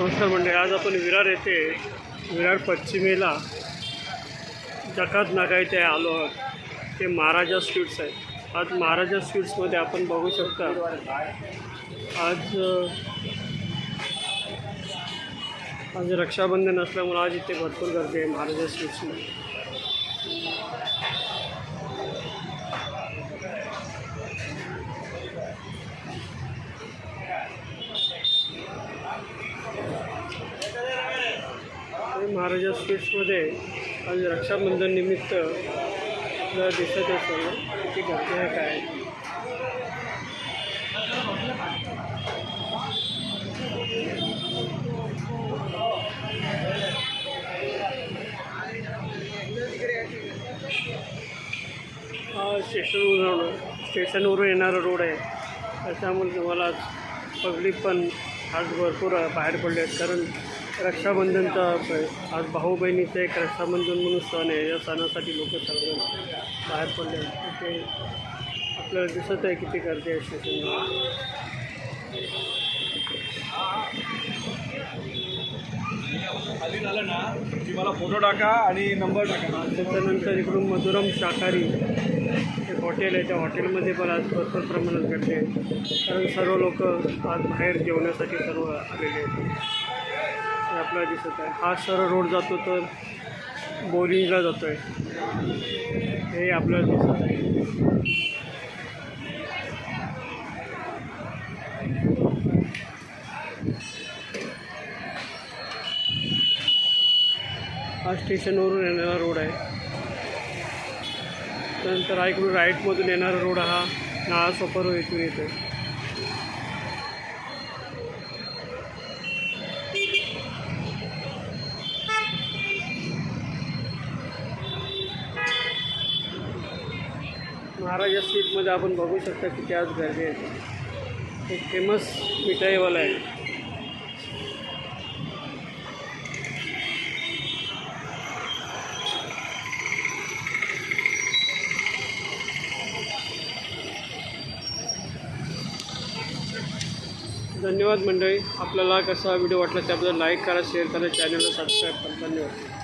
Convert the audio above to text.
नमस्कार मंडळी आज आपण विरार येथे विरार पश्चिमेला जकात नाका इथे आलो आहोत. ते महाराजा स्वीट्स आहे. आज महाराजा स्वीट्समध्ये आपण बघू शकता आज आज रक्षाबंधन असल्यामुळे आज इथे भरपूर गर्दी आहे महाराजा स्वीट्समध्ये महाराजा स्वीट्समध्ये आज रक्षाबंधन निमित्त आपल्याला दिसत असेल किती गर्दी आहे काय. हा स्टेशनवरून स्टेशनवरून येणारा रोड आहे. त्याच्यामुळे तुम्हाला पब्लिक पण आज भरपूर बाहेर पडले आहेत कारण रक्षाबंधनचा आज भाऊ बहिणीचा एक रक्षाबंधन म्हणून सण आहे. या सणासाठी लोक सर्व बाहेर पडले ते आपल्याला दिसत आहे किती गर्दी आहे स्टेशनवर खाली झालं ना की मला फोटो टाका आणि नंबर टाका. त्याच्यानंतर इकडून मधुरम शाकाहारी एक हॉटेल आहे. त्या हॉटेलमध्ये पण आज भरपूर प्रमाणात आहे. कारण सर्व लोक आज बाहेर जेवण्यासाठी सर्व आलेले आहेत. हे आपल्याला दिसत आहे. हा सरळ रोड जातो तर बोरिंगला जातो आहे हे आपल्याला दिसत आहे. हा स्टेशनवरून येणारा रोड आहे. त्यानंतर हा इकडून राईटमधून येणारा रोड हा नाळा सोपारो इथून येतो महाराजा स्वीटमध्ये आपण बघू शकता किती आज गर्दी आहे. एक फेमस मिठाईवाला आहे. धन्यवाद मंडळी. आपल्याला कसा व्हिडिओ वाटला त्याबद्दल लाईक करा शेअर करा चॅनलला सबस्क्राईब करा. धन्यवाद.